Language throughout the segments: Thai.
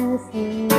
see.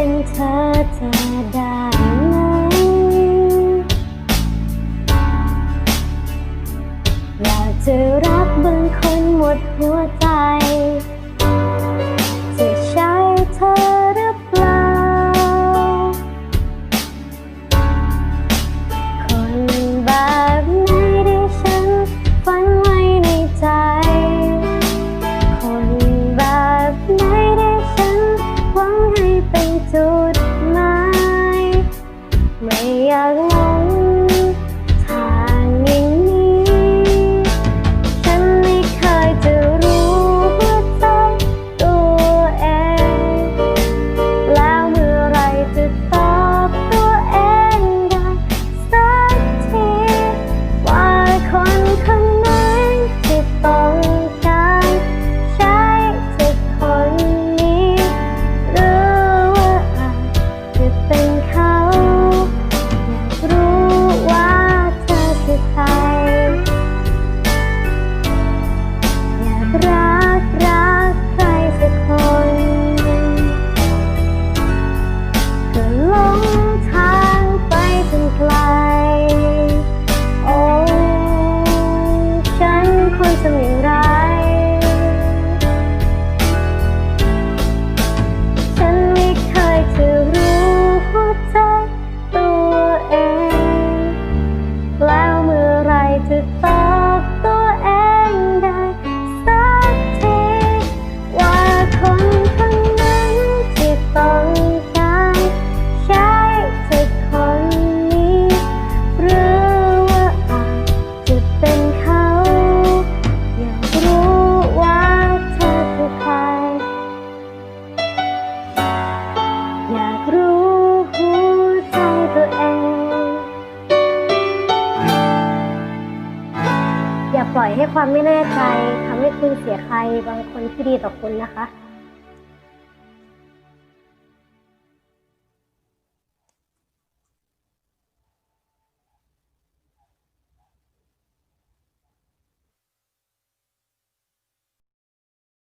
เป็นเธอเธอได้ไหมอยาจะรักบางคนหมดหัวใจ ปล่อยให้ความไม่แน่ใจทำให้คุณเสียใครบางคนที่ดีต่อคุณนะคะ